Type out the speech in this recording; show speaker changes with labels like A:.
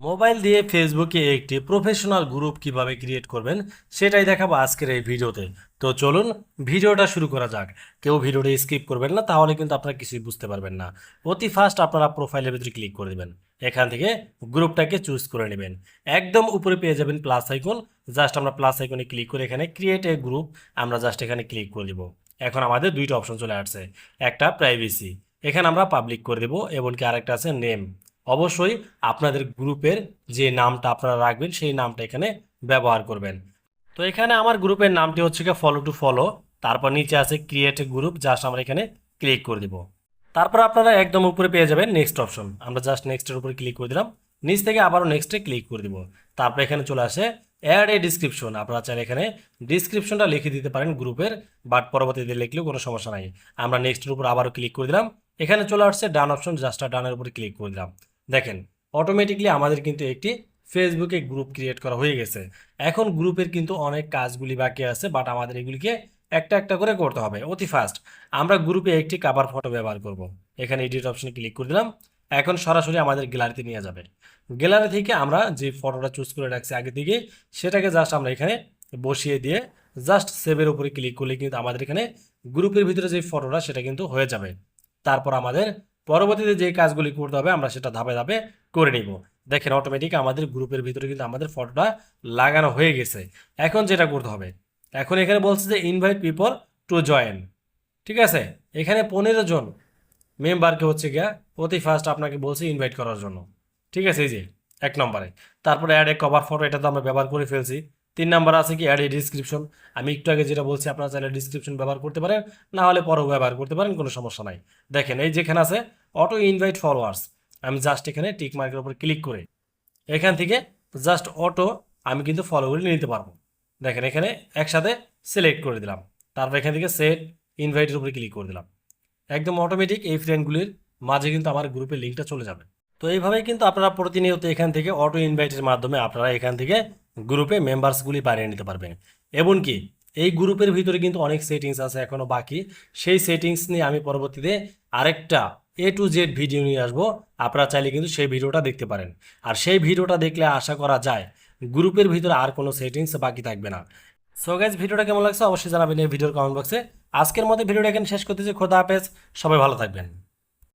A: Mobile দিয়ে ফেসবুকে একটি প্রফেশনাল গ্রুপ কীভাবে ক্রিয়েট করবেন, সেটাই দেখাবো আজকের এই ভিডিওতে। তো চলুন ভিডিওটা শুরু করা যাক। কেউ ভিডিওটা স্কিপ করবেন না, তাহলে কিন্তু আপনারা কিছুই বুঝতে পারবেন না। অতি ফার্স্ট আপনারা প্রোফাইলের ভিতরে ক্লিক করে দেবেন। এখান থেকে গ্রুপটাকে চুজ করে নেবেন। একদম উপরে পেয়ে যাবেন প্লাস আইকন। জাস্ট আমরা প্লাস আইকনে ক্লিক করে এখানে ক্রিয়েট এ গ্রুপ, আমরা জাস্ট এখানে ক্লিক করে দিব। এখন আমাদের দুইটা অপশন চলে আসছে। একটা প্রাইভেসি। এখানে আমরা পাবলিক করে দেবো এবং কি আরেকটা আছে নেম। অবশ্যই আপনাদের গ্রুপের যে নামটা আপনারা রাখবেন, সেই নামটা এখানে ব্যবহার করবেন। তো এখানে আমার গ্রুপের নামটি হচ্ছে কি ফলো টু ফলো তারপর নিচে আছে ক্রিয়েট গ্রুপ জাস্ট আমরা এখানে ক্লিক করে দিব। তারপর আপনারা একদম উপরে পেয়ে যাবেন নেক্সট অপশন আমরা জাস্ট নেক্সটের উপরে ক্লিক করে দিলাম। নিচ থেকে আবারও নেক্সটে ক্লিক করে দিব। তারপর এখানে চলে আসে অ্যাড এ ডিসক্রিপশন আপনারা চাইলে এখানে ডিসক্রিপশনটা লিখে দিতে পারেন গ্রুপের বাট পরবর্তীতে লিখলেও কোনো সমস্যা নাই। আমরা নেক্সটের উপর আবারও ক্লিক করে দিলাম। এখানে চলে আসছে ডান অপশন জাস্ট ডানের উপরে ক্লিক করে দিলাম। দেখেন অটোমেটিকলি আমাদের কিন্তু একটি ফেসবুকে গ্রুপ ক্রিয়েট করা হয়ে গেছে। এখন গ্রুপের কিন্তু অনেক কাজগুলি বাকি আছে বাট আমাদের এগুলিকে একটা একটা করে করতে হবে। অতি ফাস্ট আমরা গ্রুপে একটি কাভার ফটো ব্যবহার করব। এখানে এডিট অপশনে ক্লিক করে দিলাম। এখন সরাসরি আমাদের গ্যালারিতে নিয়ে যাবে। গ্যালারি থেকে আমরা যে ফটোটা চুজ করে রাখছি আগে থেকে, সেটাকে জাস্ট আমরা এখানে বসিয়ে দিয়ে জাস্ট সেভের উপরে ক্লিক করলে কিন্তু আমাদের এখানে গ্রুপের ভিতরে যে ফটোটা সেটা কিন্তু হয়ে যাবে। তারপর আমাদের পরবর্তীতে যে কাজগুলি করতে হবে, আমরা সেটা ধাপে ধাপে করে নিব। দেখেন অটোমেটিক আমাদের গ্রুপের ভিতরে কিন্তু আমাদের ফটোটা লাগানো হয়ে গেছে। এখন যেটা করতে হবে, এখন এখানে বলছে যে ইনভাইট পিপল টু জয়েন ঠিক আছে? এখানে পনেরো জন মেম্বারকে হচ্ছে গিয়া অতি ফার্স্ট আপনাকে বলছে ইনভাইট করার জন্য। ঠিক আছে? এই যে, এক নম্বরে। তারপরে অ্যাড এ কভার ফটো এটা তো আমরা ব্যবহার করে ফেলছি। তিন নাম্বার আছে কি? অ্যাড এ ডিসক্রিপশন আমি একটু আগে যেটা বলছি, আপনারা চাইলে ডিসক্রিপশন ব্যবহার করতে পারেন, না হলে পরেও ব্যবহার করতে পারেন, কোনো সমস্যা নাই। দেখেন, এই যেখানে আছে অটো ইনভাইট ফলোয়ার্স। আমি জাস্ট এখানে টিক মার্কের উপর ক্লিক করে, এখান থেকে জাস্ট অটো আমি কিন্তু ফলোগুলি নিতে পারব। দেখেন এখানে একসাথে সিলেক্ট করে দিলাম, তারপর এখান থেকে সেট ইনভাইটের উপরে ক্লিক করে দিলাম। একদম অটোমেটিক এই ফ্রেন্ডগুলির মাঝে কিন্তু আমার গ্রুপের লিঙ্কটা চলে যাবে। তো এইভাবেই কিন্তু আপনারা প্রতিনিয়ত এখান থেকে অটো ইনভাইটের মাধ্যমে আপনারা এখান থেকে গ্রুপে মেম্বার্সগুলি বানিয়ে নিতে পারবেন। এমনকি এই গ্রুপের ভিতরে কিন্তু অনেক সেটিংস আছে এখনও বাকি। সেই সেটিংস নিয়ে আমি পরবর্তীতে আরেকটা এ টু জেড ভিডিও নিয়ে আসব। আপনারা চাইলে কিন্তু সেই ভিডিওটা দেখতে পারেন। আর সেই ভিডিওটা দেখলে আশা করা যায়, গ্রুপের ভিতরে আর কোনো সেটিংস বাকি থাকবে না। সো গাইজ ভিডিওটা কেমন লাগছে অবশ্যই জানাবেন এই ভিডিওর কমেন্ট বক্সে আজকের মধ্যে ভিডিওটা এখানে শেষ করতেছি। খোদা হাফেজ। সবাই ভালো থাকবেন।